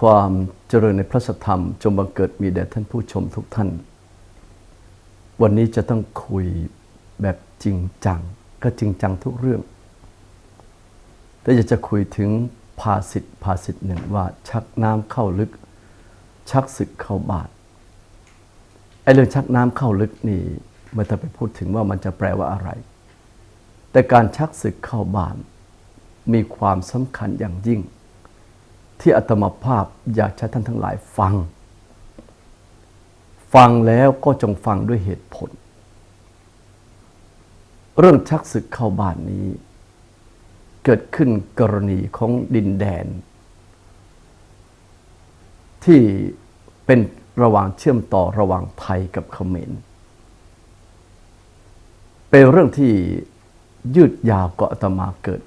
ความเจริญในพระธรรม จงบังเกิดมีแด่ท่านผู้ชมทุกท่าน วันนี้จะต้องคุยแบบจริงจัง ก็จริงจังทุกเรื่อง แต่อยากจะคุยถึงภาษิตภาษิตหนึ่งว่า ชักน้ำเข้าลึก ชักศึกเข้าบาทไอ้เรื่องชักน้ำเข้าลึกนี่ไม่ต้องไปพูดถึงว่ามันจะแปลว่าอะไร แต่การชักศึกเข้าบาทมีความสำคัญอย่างยิ่ง ที่อาตมาภาพอยากให้ท่านทั้งหลายฟัง ฟังแล้วก็จงฟังด้วยเหตุผล เรื่องชักศึกเข้าบ้านนี้ เกิดขึ้นกรณีของดินแดน ที่เป็นระหว่างเชื่อมต่อระหว่างไทยกับเขมรเป็นเรื่องที่ยืดยาวกว่าอาตมาเกิด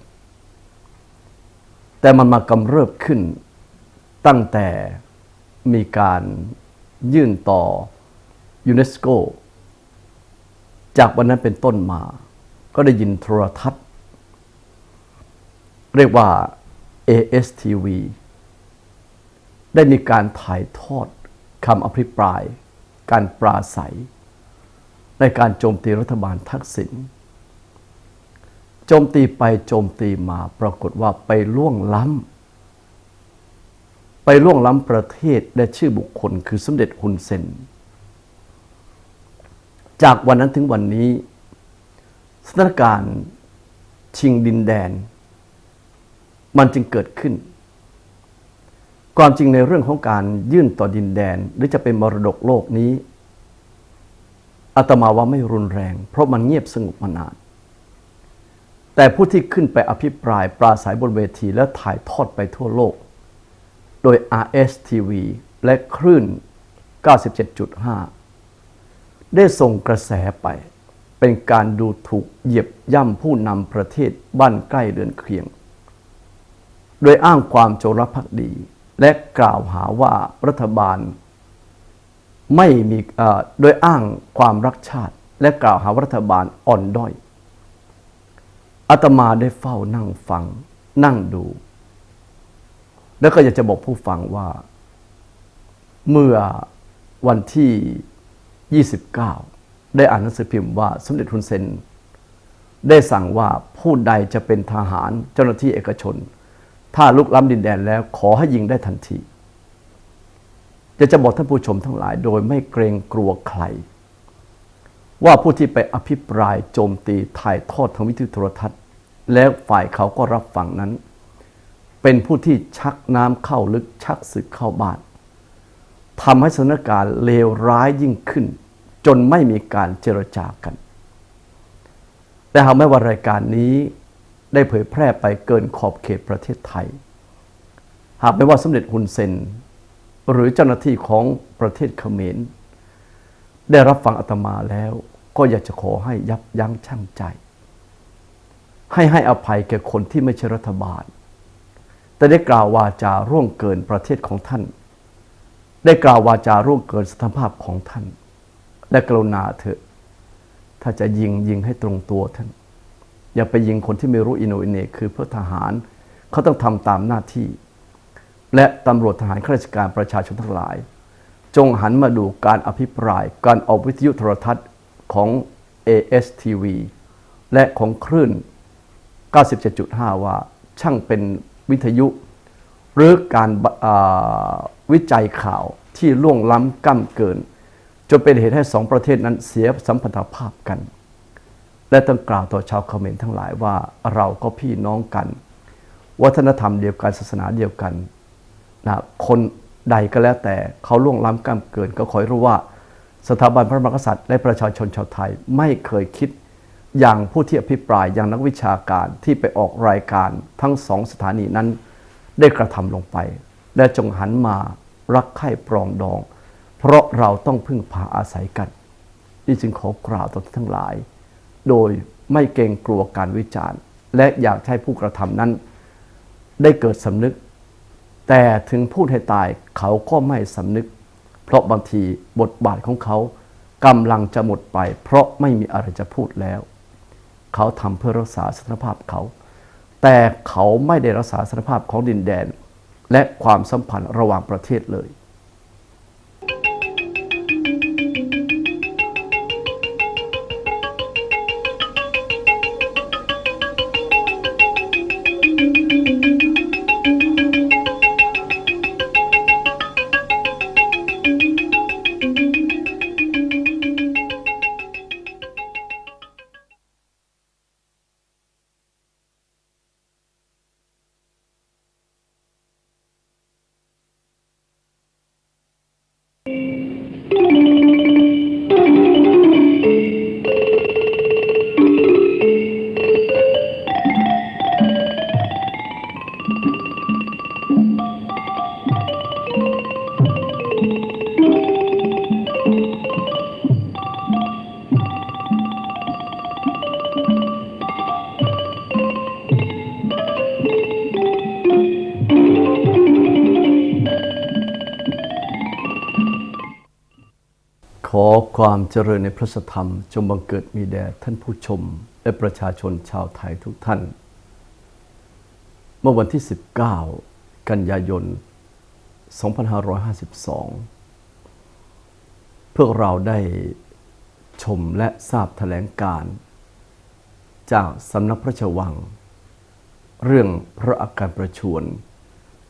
แต่มันมากำเริบขึ้น ตั้งแต่มีการยื่นต่อยูเนสโก จากวันนั้นเป็นต้นมา ก็ได้ยินโทรทัศน์ เรียกว่า ASTV ได้มีการถ่ายทอดคำอภิปราย การปราศัย ในการโจมตีรัฐบาลทักษิณโจมตีไปโจมตีมาปรากฏว่าไปล่วงล้ำ ไปล่วงล้ำประเทศและชื่อบุคคลคือสมเด็จฮุนเซน จากวันนั้นถึงวันนี้สถานการณ์ชิงดินแดน มันจึงเกิดขึ้น ความจริงในเรื่องของการยื่นต่อดินแดนหรือจะเป็นมรดกโลกนี้อาตมาว่าไม่รุนแรง เพราะมันเงียบสงบมานาน แต่ผู้ที่ขึ้นไปอภิปรายปราศัยบนเวทีและถ่ายทอดไปทั่วโลก โดย RSTV และคลื่น 97.5 ได้ส่งกระแสไป เป็นการดูถูกเหยียบย่ำผู้นำประเทศบ้านใกล้เดือนเคียง โดยอ้างความโจรภักดี และกล่าวหาว่ารัฐบาล ไม่มีโดยอ้างความรักชาติ และกล่าวหาว่ารัฐบาลอ่อนด้อยอาตมาได้เฝ้านั่งฟัง นั่งดู แล้วก็อยากจะบอกผู้ฟังว่า เมื่อวันที่ 29 ได้อ่านหนังสือพิมพ์ว่าสมเด็จทุนเซน ได้สั่งว่าผู้ใดจะเป็นทหารเจ้าหน้าที่เอกชน ถ้าลุกล้ำดินแดนแล้วขอให้ยิงได้ทันทีจะจะบอกท่านผู้ชมทั้งหลายโดยไม่เกรงกลัวใคร ว่าผู้ที่ไปอภิปรายโจมตีถ่ายทอดทางวิทยุโทรทัศน์ แล้วฝ่ายเขาก็รับฟังนั้น เป็นผู้ที่ชักน้ำเข้าลึกชักศึกเข้าบ้านทำให้สถานการณ์เลวร้ายยิ่งขึ้น จนไม่มีการเจรจากัน แต่หากแม้ว่ารายการนี้ได้เผยแพร่ไปเกินขอบเขตประเทศไทย หากไม่ว่าสมเด็จฮุนเซน หรือเจ้าหน้าที่ของประเทศเขมร ได้รับฟังอาตมาแล้วก็อยากจะขอให้ยับยั้งชั่งใจ ให้ให้อภัยแก่คนที่ไม่ใช่รัฐบาล แต่ได้กล่าววาจาร่วงเกินประเทศของท่าน ได้กล่าววาจาร่วงเกินสถานภาพของท่าน และกรุณาเถอะ ถ้าจะยิงยิงให้ตรงตัวท่าน อย่าไปยิงคนที่ไม่รู้อินโนอินเนคือเพื่อทหาร เขาต้องทำตามหน้าที่ และตำรวจทหารข้าราชการประชาชนทั้งหลาย จงหันมาดูการอภิปราย การออกวิทยุโทรทัศน์ของ ASTV และของคลื่น 97.5 ว่าช่างเป็น วิทยุ หรือการวิจัยข่าวที่ล่วงล้ำก้ำเกิน จนเป็นเหตุให้สองประเทศนั้นเสียสัมพันธภาพกัน และต้องกล่าวต่อชาวเขมรทั้งหลายว่าเราก็พี่น้องกัน วัฒนธรรมเดียวกันศาสนาเดียวกันนะคนใดก็แล้วแต่เขาล่วงล้ำก้ำเกิน ก็ขอให้รู้ว่าสถาบันพระมหากษัตริย์และประชาชนชาวไทยไม่เคยคิด อย่างผู้ที่อภิปรายอย่างนักวิชาการที่ไปออกรายการทั้งสองสถานีนั้น ได้กระทำลงไป และจงหันมารักใคร่ปรองดอง เพราะเราต้องพึ่งพาอาศัยกันนี่จึงขอกล่าวต่อท่านทั้งหลาย โดยไม่เกรงกลัวการวิจารณ์ และอยากให้ผู้กระทำนั้น ได้เกิดสำนึก แต่ถึงพูดให้ตายเขาก็ไม่สำนึก เพราะบางทีบทบาทของเขากำลังจะหมดไป เพราะไม่มีอะไรจะพูดแล้ว เขาทำเพื่อรักษาสถานภาพเขา แต่เขาไม่ได้รักษาสถานภาพของดินแดน และความสัมพันธ์ระหว่างประเทศเลย ความเจริญในพระธรรม จงบังเกิดมีแด่ท่านผู้ชม และประชาชนชาวไทยทุกท่าน เมื่อวันที่ 19 กันยายน 2552 พวกเราได้ชมและทราบแถลงการ จากสำนักพระราชวัง เรื่องพระอาการประชวร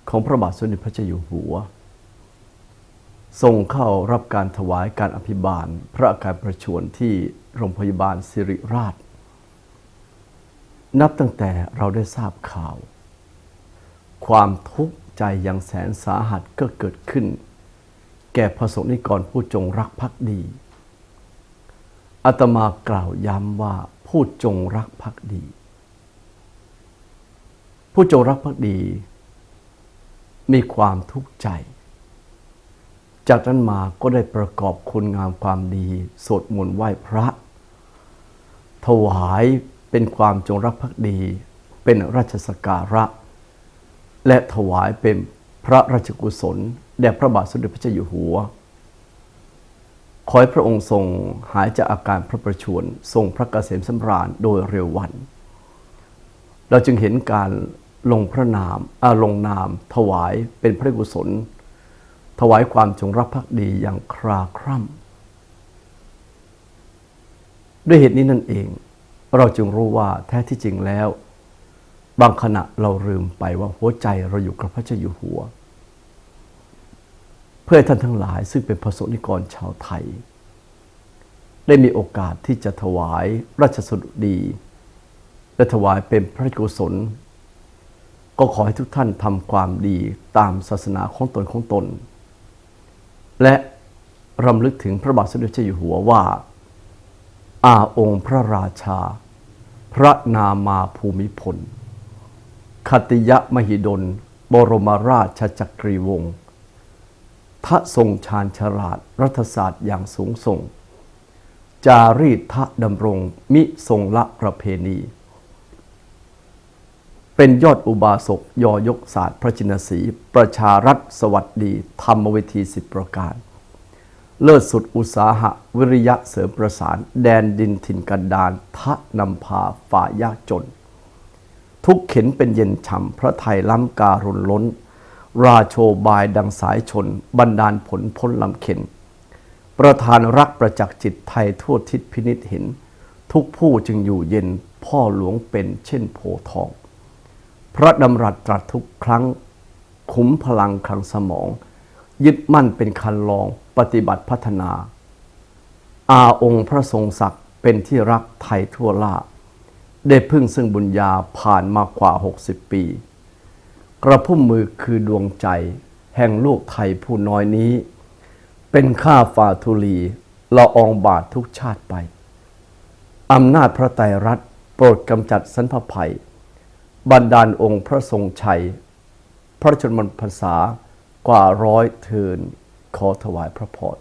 ของพระบาทสมเด็จพระเจ้าอยู่หัว ทรงเข้ารับการถวายการอภิบาล พระอาการประชวรที่โรงพยาบาลสิริราช นับตั้งแต่เราได้ทราบข่าว ความทุกข์ใจอย่างแสนสาหัสก็เกิดขึ้น แก่พระสงฆ์นิกรผู้จงรักภักดีอาตมากล่าวย้ำว่าผู้จงรักภักดี ผู้จงรักภักดี มีความทุกข์ใจ จากนั้นมาก็ได้ประกอบคุณงามความดีสวดมนต์ไหว้พระ ถวายเป็นความจงรักภักดี เป็นราชสการะ และถวายเป็นพระราชกุศลแด่พระบาทสมเด็จพระเจ้าอยู่หัว ขอให้พระองค์ทรงหายจากอาการพระประชวรทรงพระเกษมสำราญโดยเร็ววัน เราจึงเห็นการลงพระนามอาลงนามถวายเป็นพระกุศล ถวายความจงรักภักดีอย่างคราคร่ำด้วยเหตุนี้นั่นเอง เราจึงรู้ว่าแท้ที่จริงแล้ว บางขณะเราลืมไปว่าหัวใจเราอยู่กับพระเจ้าอยู่หัว เพื่อท่านทั้งหลายซึ่งเป็นพระสงฆ์นิกรชาวไทย ได้มีโอกาสที่จะถวายราชสดุดีและถวายเป็นพระกุศลก็ขอให้ทุกท่านทำความดีตามศาสนาของตนของตน และรำลึกถึงพระบาทสมเด็จเจ้าอยู่หัวว่า อาองค์พระราชา พระนามาภูมิพล คติยะมหิดล บรมราชจักรีวงศ์ทะทรงชาญฉลาดรัฐศาสตร์อย่างสูงส่ง จารีตทะดำรงมิทรงละประเพณี เป็นยอดอุบาสกยอยกศาสตร์ พระจินสี ประชารัฐสวัสดี ธรรมเวทีสิบประการ เลิศสุดอุตสาหะ วิริยะเสริมประสาน แดนดินถิ่นกันดานทะนำพาฝ่ายยากจน ทุกเข็นเป็นเย็นฉ่ำพระไทยล้ำการุณล้น ราโชบายดังสายชนบันดาลผลพ้นลำเข็น ประธานรักประจักษ์จิตไทยทั่วทิศพินิษเห็น ทุกผู้จึงอยู่เย็นพ่อหลวงเป็นเช่นโพทอง พระดำรัสตรัสทุกครั้งขุมพลังคลังสมอง ยึดมั่นเป็นคันลองปฏิบัติพัฒนา อาองค์พระทรงศักดิ์เป็นที่รักไทยทั่วล่า ได้พึ่งซึ่งบุญญาผ่านมากว่า 60 ปี กระพุ่มมือคือดวงใจ แห่งลูกไทยผู้น้อยนี้ เป็นข้าฝ่าทุลีละอองบาททุกชาติไปอำนาจพระไตรรัฐโปรดกำจัดสันพภัย บันดาลองค์พระทรงชัย พระชนมพรรษากว่าร้อยเทินขอถวายพระพร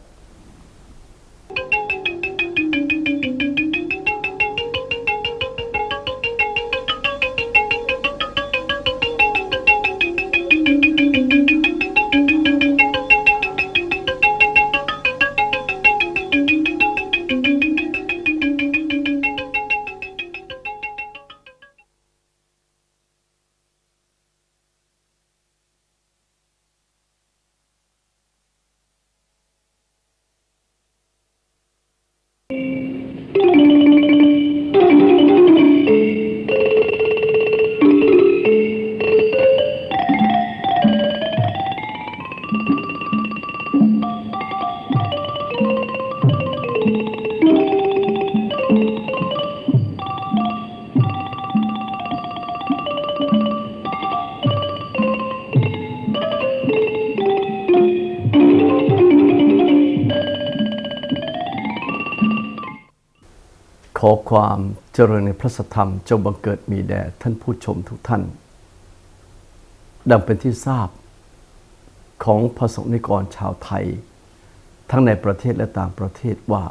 ขอความเจริญในพระสธรรมจงบังเกิดมีแด่ท่านผู้ชมทุกท่าน ดังเป็นที่ทราบของพระสงฆ์นิกรชาวไทย ทั้งในประเทศและต่างประเทศว่า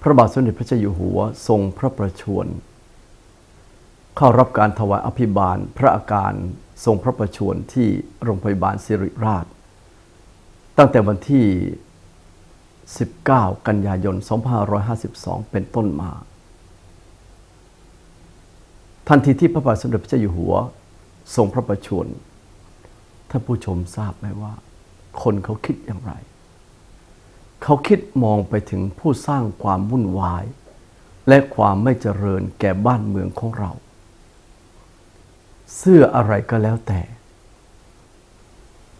พระบาทสมเด็จพระเจ้าอยู่หัวทรงพระประชวรเข้ารับการถวายอภิบาลพระอาการทรงพระประชวรที่โรงพยาบาลสิริราช ตั้งแต่วันที่ 19 กันยายน 2552 เป็นต้นมา ทันทีที่พระบาทสมเด็จพระเจ้าอยู่หัว ทรงพระประชวรท่านผู้ชมทราบไหมว่า คนเขาคิดอย่างไร เขาคิดมองไปถึงผู้สร้างความวุ่นวาย และความไม่เจริญแก่บ้านเมืองของเรา เสื้ออะไรก็แล้วแต่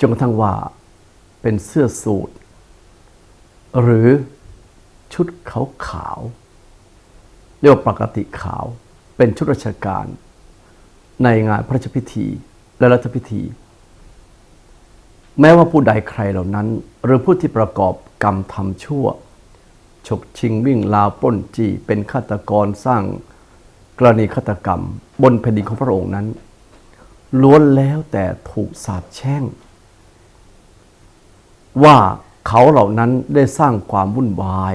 จนกระทั่งว่าเป็นเสื้อสูท หรือชุดขาวขาวๆเรียกว่าปกติขาว เป็นชุดราชการ ในงานพระราชพิธีและรัฐพิธี แม้ว่าผู้ใดใครเหล่านั้น หรือผู้ที่ประกอบกรรมทำชั่ว ฉกชิงวิ่งลาวปล้นจี้เป็นฆาตกรสร้างกรณีฆาตกรรม บนแผ่นดินของพระองค์นั้น ล้วนแล้วแต่ถูกสาปแช่ง ว่า เขาเหล่านั้นได้สร้างความวุ่นวาย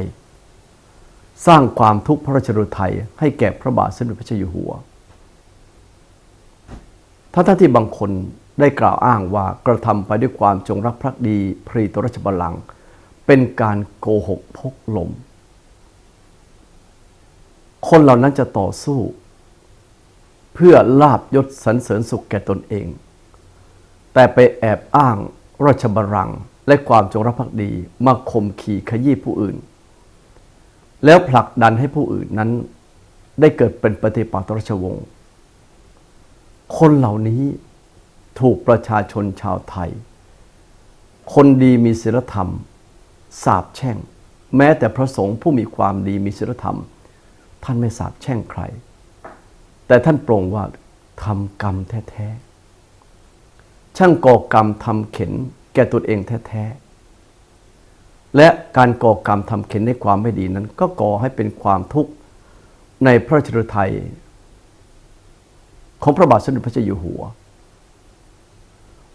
สร้างความทุกข์พระราชฤทัยให้แก่พระบาทสมเด็จพระเจ้าอยู่หัวท่านที่บางคนได้กล่าวอ้างว่ากระทำไปด้วยความจงรักภักดีพรีตราชบัลลังก์เป็นการโกหกพกลม คนเหล่านั้นจะต่อสู้ เพื่อลาบยศสรรเสริญสุขแก่ตนเอง แต่ไปแอบอ้างราชบัลลังก์ และความจงรักภักดีมาข่มขี่ขยี้ผู้อื่น แล้วผลักดันให้ผู้อื่นนั้น ได้เกิดเป็นปฏิปักษ์ต่อราชวงศ์คนเหล่านี้ถูกประชาชนชาวไทย คนดีมีศีลธรรม สาบแช่ง แม้แต่พระสงฆ์ผู้มีความดีมีศีลธรรม ท่านไม่สาบแช่งใคร แต่ท่านโปร่งว่าทำกรรมแท้ๆช่างก่อกรรมทำเข็น แก่ตัวเองแท้ๆ และการก่อกรรมทำเข็นในความไม่ดีนั้น ก็ก่อให้เป็นความทุกข์ในพระราชฤทัยของพระบาทสมเด็จพระเจ้าอยู่หัว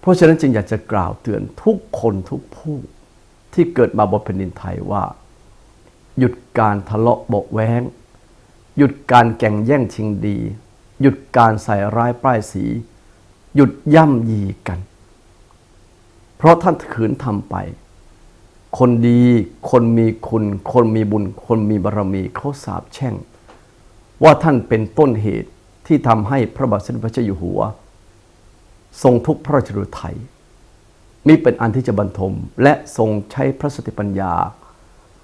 เพราะฉะนั้นจึงอยากจะกล่าวเตือนทุกคนทุกผู้ที่เกิดมาบนแผ่นดินไทยว่า หยุดการทะเลาะเบาแวงหยุดการแก่งแย่งชิงดี หยุดการใส่ร้ายป้ายสี หยุดย่ำยีกัน เพราะท่านขืนทำไป คนดี คนมีคุณ คนมีบุญ คนมีบารมีเขาสาบแช่ง ว่าท่านเป็นต้นเหตุที่ทำให้พระบาทสมเด็จพระเจ้าอยู่หัว ทรงทุกพระราชฤทัยมิเป็นอันที่จะบรรทม และทรงใช้พระสติปัญญา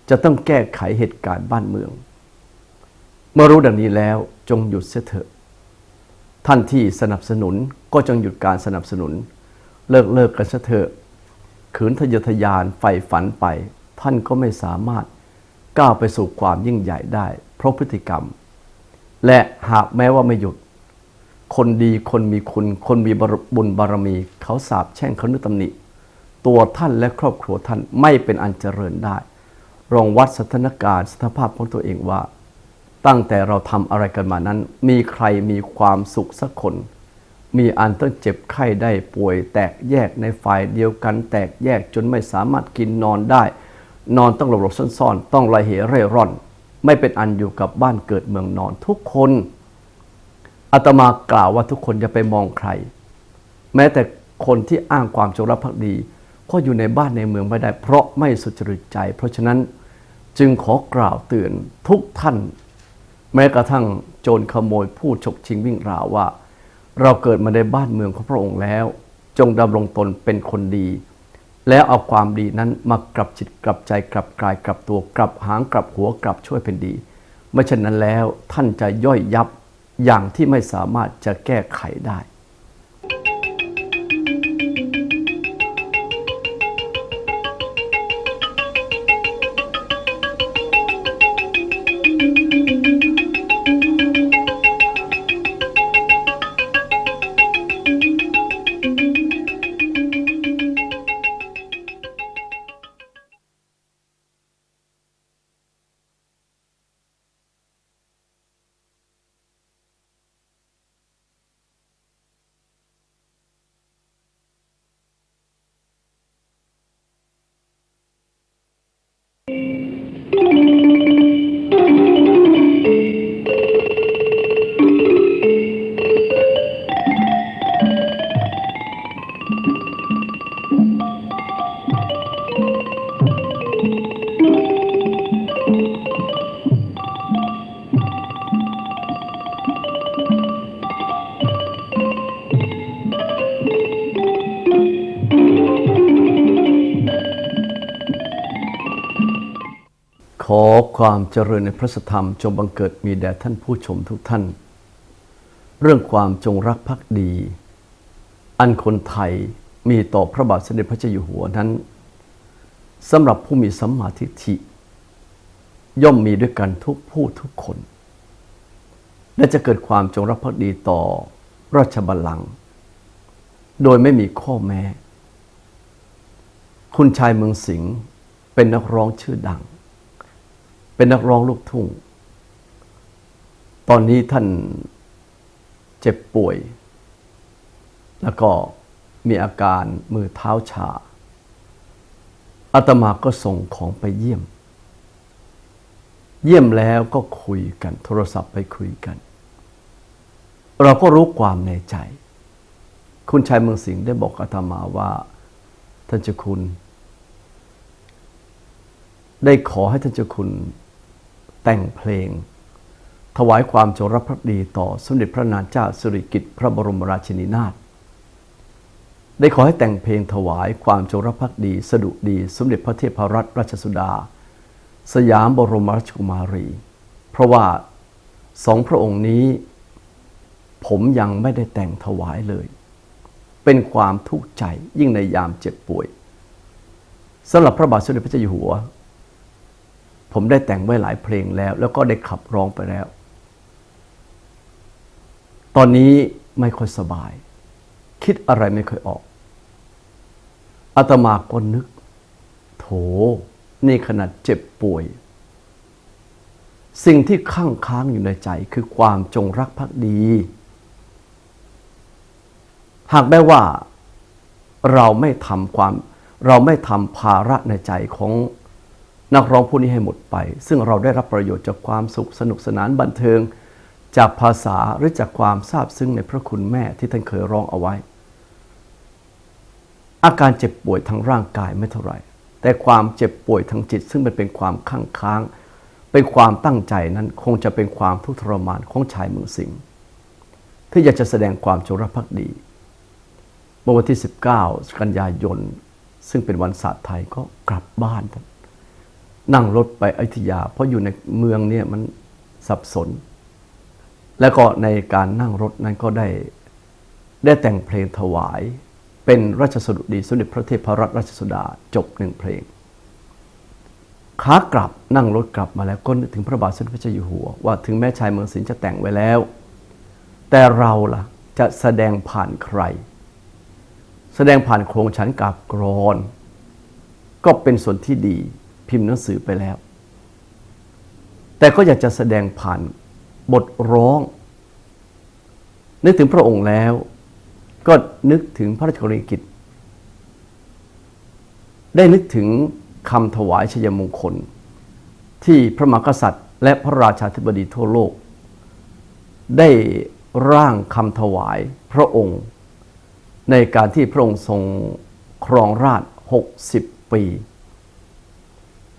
จะต้องแก้ไขเหตุการณ์บ้านเมือง เมื่อรู้ดังนี้แล้วจงหยุดเสียเถอะ ท่านที่สนับสนุนก็จงหยุดการสนับสนุน เลิกเลิกกันเสียเถอะ ขืนทะเยอทะยานใฝ่ฝันไป ท่านก็ไม่สามารถก้าวไปสู่ความยิ่งใหญ่ได้ เพราะพฤติกรรม และหากแม้ว่าไม่หยุด คนดีคนมีคุณ คนมีบุญบารมี เขาสาบแช่งเขานึกตำหนิ ตัวท่านและครอบครัวท่านไม่เป็นอันเจริญได้ลองวัดสถานการณ์สถานภาพของตัวเองว่า ตั้งแต่เราทำอะไรกันมานั้น มีใครมีความสุขสักคน มีอันต้องเจ็บไข้ได้ป่วย แตกแยกในฝ่ายเดียวกัน แตกแยกจนไม่สามารถกินนอนได้ นอนต้องหลบหลบซ่อนๆ ต้องระเหเร่ร่อน ไม่เป็นอันอยู่กับบ้านเกิดเมืองนอนทุกคนอาตมากล่าวว่าทุกคนอย่าไปมองใคร แม้แต่คนที่อ้างความจงรักภักดี ก็อยู่ในบ้านในเมืองไม่ได้ เพราะไม่สุจริตใจ เพราะฉะนั้นจึงขอกล่าวเตือนทุกท่าน แม้กระทั่งโจรขโมยผู้ฉกชิงวิ่งราวว่า เราเกิดมาในบ้านเมืองของพระองค์แล้ว จงดำรงตนเป็นคนดี แล้วเอาความดีนั้นมากลับจิตกลับใจกลับกายกลับตัวกลับหางกลับหัวกลับช่วยเป็นดีไม่เช่นนั้นแล้วท่านจะย่อยยับอย่างที่ไม่สามารถจะแก้ไขได้ ความเจริญในพระธรรมจงบังเกิดมีแด่ท่านผู้ชมทุกท่าน เรื่องความจงรักภักดี อันคนไทยมีต่อพระบาทสมเด็จพระเจ้าอยู่หัวนั้นสำหรับผู้มีสัมมาทิฏฐิ ย่อมมีด้วยกันทุกผู้ทุกคน และจะเกิดความจงรักภักดีต่อราชบัลลังก์โดยไม่มีข้อแม้ คุณชายเมืองสิงห์เป็นนักร้องชื่อดัง เป็นนักร้องลูกทุ่ง ตอนนี้ท่านเจ็บป่วย แล้วก็มีอาการมือเท้าชาอาตมาก็ส่งของไปเยี่ยม เยี่ยมแล้วก็คุยกันโทรศัพท์ไปคุยกัน เราก็รู้ความในใจ คุณชายเมืองสิงห์ได้บอกอาตมาว่า ท่านเจ้าคุณ ได้ขอให้ท่านเจ้าคุณ แต่งเพลง ถวายความจงรักภักดีต่อสมเด็จพระนางเจ้าสิริกิติ์พระบรมราชินีนาถได้ขอให้แต่งเพลงถวายความจงรักภักดี สดุดี สมเด็จพระเทพรัตนราชสุดา สยามบรมราชกุมารี เพราะว่าสองพระองค์นี้ ผมยังไม่ได้แต่งถวายเลย เป็นความทุกข์ใจยิ่งในยามเจ็บป่วยสำหรับพระบาทสมเด็จพระเจ้าอยู่หัว ผมได้แต่งไว้หลายเพลงแล้ว แล้วก็ได้ขับร้องไปแล้ว ตอนนี้ไม่ค่อยสบาย คิดอะไรไม่ค่อยออกอาตมาก็นึก โถ นี่ขนาดเจ็บป่วย สิ่งที่ข้างค้างอยู่ในใจคือความจงรักภักดี หากแม้ว่าเราไม่ทำความ เราไม่ทำภาระในใจของ นักร้องผู้นี้ให้หมดไป ซึ่งเราได้รับประโยชน์จากความสุขสนุกสนานบันเทิง จากภาษาหรือจากความซาบซึ้งในพระคุณแม่ที่ท่านเคยร้องเอาไว้ อาการเจ็บป่วยทางร่างกายไม่เท่าไหร่ แต่ความเจ็บป่วยทางจิต ซึ่งมันเป็นความข้างค้าง เป็นความตั้งใจนั้นคงจะเป็นความทุกข์ทรมานของชายเมืองสิงห์ที่อยากจะแสดงความจงรักภักดีเมื่อวันที่ 19 กันยายน ซึ่งเป็นวันศาสตร์ไทยก็กลับบ้านนั่ นั่งรถไปอยุธยา เพราะอยู่ในเมืองเนี่ยมันสับสน แล้วก็ในการนั่งรถนั้นก็ได้ได้แต่งเพลงถวาย เป็นราชสดุดีสมเด็จพระเทพรัตนราชสุดาจบหนึ่งเพลงขากลับนั่งรถกลับมาแล้วก็นึกถึงพระบาทสมเด็จพระเจ้าอยู่หัว ว่าถึงแม้ชายเมืองสินจะแต่งไว้แล้ว แต่เราล่ะจะแสดงผ่านใคร แสดงผ่านโครงชั้นกาบกรอน ก็เป็นส่วนที่ดี พิมพ์หนังสือไปแล้ว แต่ก็อยากจะแสดงผ่านบทร้อง นึกถึงพระองค์แล้ว ก็นึกถึงพระราชกรณียกิจ ได้นึกถึงคำถวายชยมงคล ที่พระมหากษัตริย์ และพระราชาธิบดีทั่วโลก ได้ร่างคำถวายพระองค์ ในการที่พระองค์ทรงครองราช 60 ปี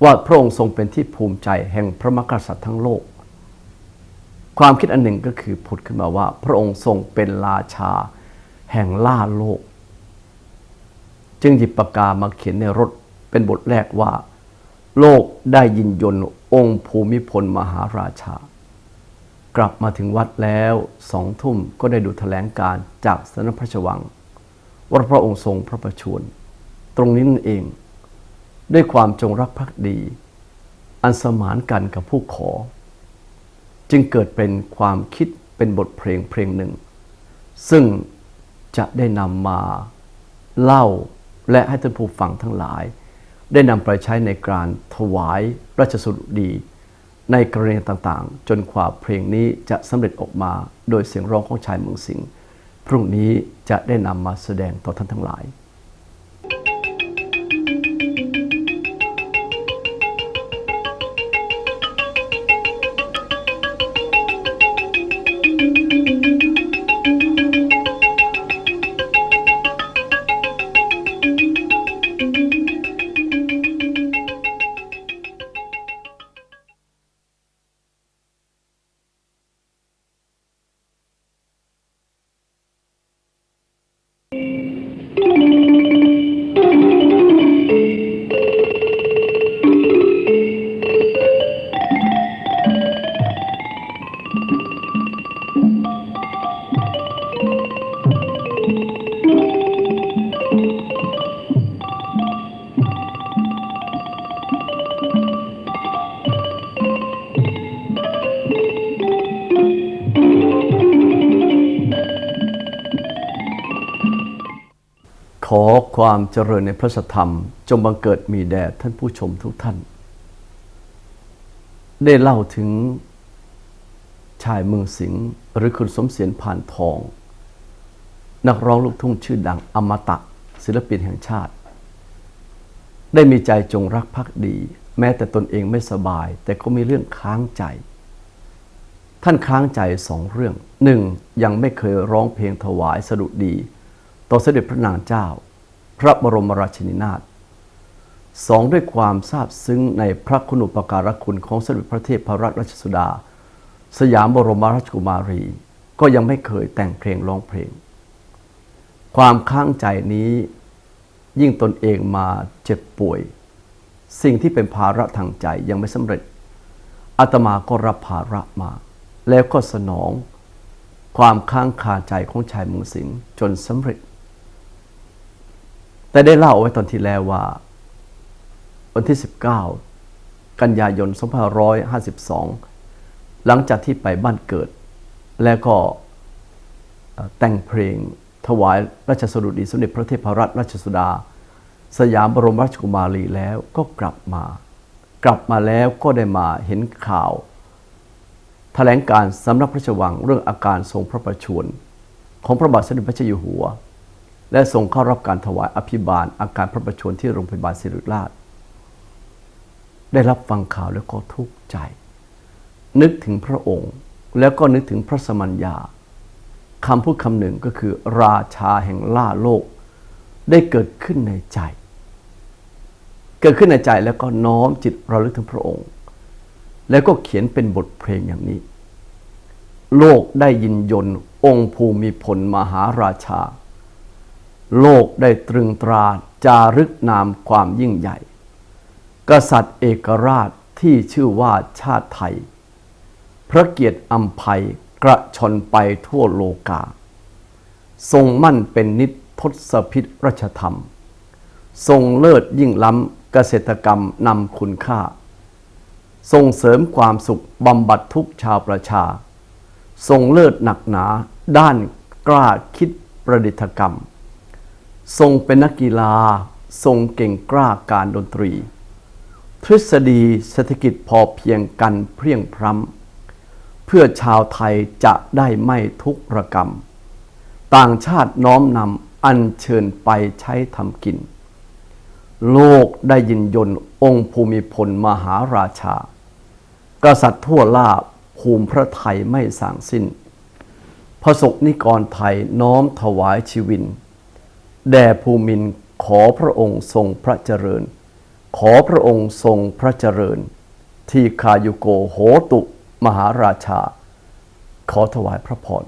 ว่าพระองค์ทรงเป็นที่ภูมิใจแห่งพระมกษัตริย์ทั้งโลก ความคิดอันหนึ่งก็คือผุดขึ้นมาว่า พระองค์ทรงเป็นราชาแห่งล่าโลก จึงหยิบปากกามาเขียนในรถเป็นบทแรกว่า โลกได้ยินยนต์องค์ภูมิพลมหาราชา กลับมาถึงวัดแล้วสองทุ่มก็ได้ดูแถลงการจากสนพระชวัง ว่าพระองค์ทรงพระประชวรตรงนี้นั่นเอง ด้วยความจงรักภักดี อันสมานกันกับผู้ขอ จึงเกิดเป็นความคิดเป็นบทเพลงเพลงหนึ่ง ซึ่งจะได้นำมาเล่าและให้ท่านผู้ฟังทั้งหลาย ได้นำไปใช้ในการถวายราชสดุดี ในกรณีต่างๆ จนกว่าเพลงนี้จะสำเร็จออกมาโดยเสียงร้องของชายเมืองสิงห์พรุ่งนี้จะได้นำมาแสดงต่อท่านทั้งหลาย ความเจริญในพระธรรม จงบังเกิดมีแด่ท่านผู้ชมทุกท่าน ได้เล่าถึงชายเมืองสิงห์หรือคุณสมเสียนผ่านทอง นักร้องลูกทุ่งชื่อดังอมตะ ศิลปินแห่งชาติ ได้มีใจจงรักภักดี แม้แต่ตนเองไม่สบาย แต่ก็มีเรื่องค้างใจ ท่านค้างใจสองเรื่องหนึ่งยังไม่เคยร้องเพลงถวายสดุดี ต่อเสด็จพระนางเจ้า พระบรมราชินีนาถสองด้วยความซาบซึ้งในพระคุณูปการคุณของสมเด็จพระเทพพระราชสุดา สยามบรมราชกุมารี ก็ยังไม่เคยแต่งเพลงร้องเพลง ความข้างใจนี้ยิ่งตนเองมาเจ็บป่วย สิ่งที่เป็นภาระทางใจยังไม่สำเร็จอาตมาก็รับภาระมา แล้วก็สนอง ความค้างคาใจของชายมืองสิงจนสำเร็จ แต่ได้เล่าเอาไว้ตอนที่แล้วว่า วันที่ 19 กันยายน 2552 หลังจากที่ไปบ้านเกิด แล้วก็แต่งเพลงถวายราชสดุดีสมเด็จพระเทพรัตนราชสุดา สยามบรมราชกุมารีแล้วก็กลับมา กลับมาแล้วก็ได้มาเห็นข่าวแถลงการสำนักพระราชวังเรื่องอาการทรงพระประชวรของพระบาทสมเด็จพระเจ้าอยู่หัว และทรงเข้ารับการถวายอภิบาล อาการพระประชวรที่โรงพยาบาลศิริราช ได้รับฟังข่าวแล้วก็ทุกข์ใจ นึกถึงพระองค์ แล้วก็นึกถึงพระสมัญญาคำพูดคำหนึ่งก็คือ ราชาแห่งล่าโลก ได้เกิดขึ้นในใจ เกิดขึ้นในใจแล้วก็น้อมจิตระลึกถึงพระองค์ แล้วก็เขียนเป็นบทเพลงอย่างนี้ โลกได้ยินยนต์องค์ภูมิพลมหาราชา โลกได้ตรึงตราจารึกนามความยิ่งใหญ่ กษัตริย์เอกราชที่ชื่อว่าชาติไทย พระเกียรติอัมภัยกระชอนไปทั่วโลกา ทรงมั่นเป็นนิจทศพิษรัชธรรม ทรงเลิศยิ่งล้ำเกษตรกรรมนำคุณค่า ทรงเสริมความสุขบำบัดทุกชาวประชา ทรงเลิศหนักหนาด้านกล้าคิดประดิษฐกรรม ทรงเป็นนักกีฬา ทรงเก่งกล้าการดนตรี ทฤษฎีเศรษฐกิจพอเพียงกันเพียงพร้ำเพื่อชาวไทยจะได้ไม่ทุกข์ระกรรม ต่างชาติน้อมนำอัญเชิญไปใช้ทำกิน โลกได้ยินยนต์องค์ภูมิพลมหาราชา กษัตริย์ทั่วลาบภูมิพระไทยไม่สางสิ้นพระศกนิกรไทยน้อมถวายชีวิน แด่ภูมินขอพระองค์ทรงพระเจริญ ขอพระองค์ทรงพระเจริญ ที่คายุโกโหตุมหาราชา ขอถวายพระพร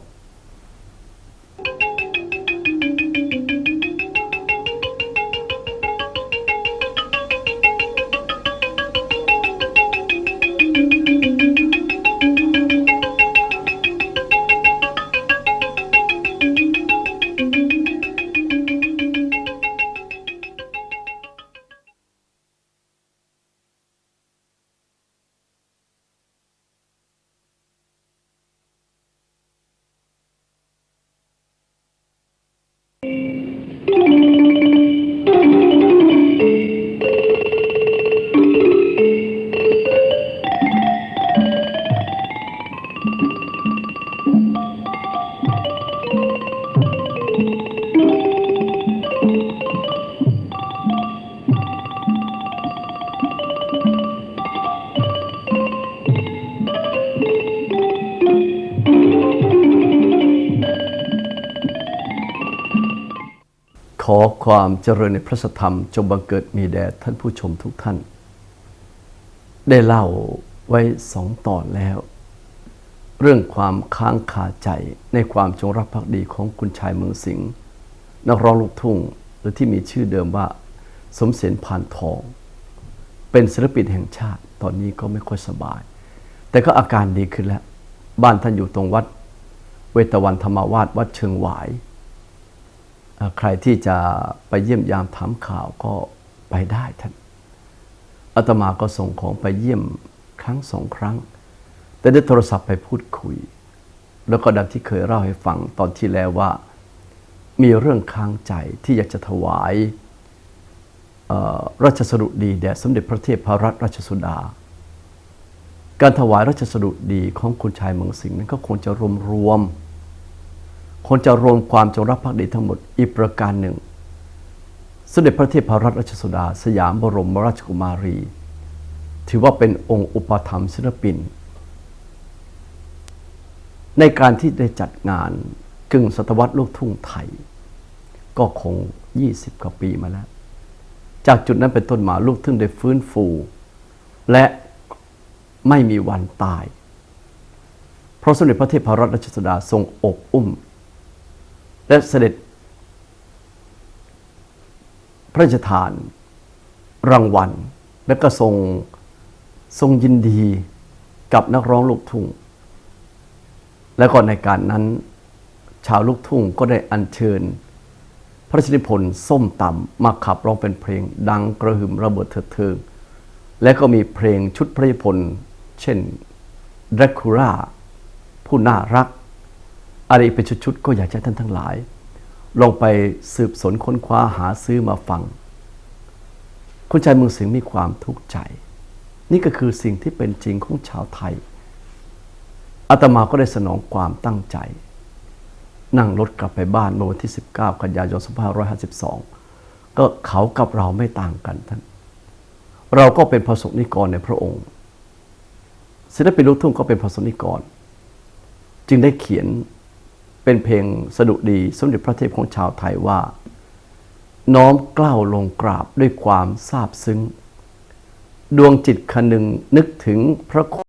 ขอความเจริญในพระสธรรมจงบังเกิดมีแด่ท่านผู้ชมทุกท่าน ได้เล่าไว้สองตอนแล้ว เรื่องความค้างคาใจในความจงรักภักดีของคุณชายเมืองสิงห์นักร้องลูกทุ่งหรือที่มีชื่อเดิมว่า สมเสนพานทอง เป็นศิลปินแห่งชาติตอนนี้ก็ไม่ค่อยสบาย แต่ก็อาการดีขึ้นแล้ว บ้านท่านอยู่ตรงวัด เวตวันธรรมวาสวัดเชิงหวาย ใครที่จะไปเยี่ยมยามถามข่าวก็ไปได้ท่านอาตมาก็ส่งของไปเยี่ยมครั้งสองครั้ง แต่ได้โทรศัพท์ไปพูดคุย แล้วก็ดังที่เคยเล่าให้ฟังตอนที่แล้วว่า มีเรื่องค้างใจที่อยากจะถวายราชสดุดีแด่สมเด็จพระเทพรัตนราชสุดา การถวายราชสดุดีของคุณชายเมืองสิงห์นั้นก็คงจะรวมรวม คงจะรวมความจงรักภักดีทั้งหมดอีกประการหนึ่ง สมเด็จพระเทพรัตนราชสุดา สยามบรมราชกุมารี ถือว่าเป็นองค์อุปถัมภ์ศิลปิน ในการที่ได้จัดงานกึ่งศตวรรษลูกทุ่งไทย ก็คง 20 กว่าปีมาแล้ว จากจุดนั้นเป็นต้นมาลูกทุ่งได้ฟื้นฟู และไม่มีวันตาย เพราะสมเด็จพระเทพรัตนราชสุดาทรงอบอุ้ม และเสด็จ พระราชทาน รางวัล และก็ทรงทรงยินดีกับนักร้องลูกทุ่ง แล้วก็ในการนั้น ชาวลูกทุ่งก็ได้อัญเชิญ พระชนิพนธ์ส้มต่ำมาขับร้องเป็นเพลง ดังกระหึ่มระเบิดเถิดเทิง และก็มีเพลงชุดพระชนิพนธ์เช่น d r a c u l a ผู้น่ารัก อะไรเป็นชุดๆก็อยากให้ท่านทั้งหลาย ลองไปสืบสนค้นคว้าหาซื้อมาฟังคุณชายเมืองสิงห์มีความทุกข์ใจ นี่ก็คือสิ่งที่เป็นจริงของชาวไทยอาตมาก็ได้สนองความตั้งใจ นั่งรถกลับไปบ้านเมื่อวันที่ 19 กันยายน 2552 ก็เขากับเราไม่ต่างกันท่าน เราก็เป็นพระสงฆ์นิกรในพระองค์ ศิลปินลูกทุ่งก็เป็นพระสงฆ์นิกร จึงได้เขียน เป็นเพลงสดุดีสมเด็จพระเทพของชาวไทยว่า น้อมเกล้าวลงกราบด้วยความซาบซึ้ง ดวงจิตคนึงนึกถึงพระคุณ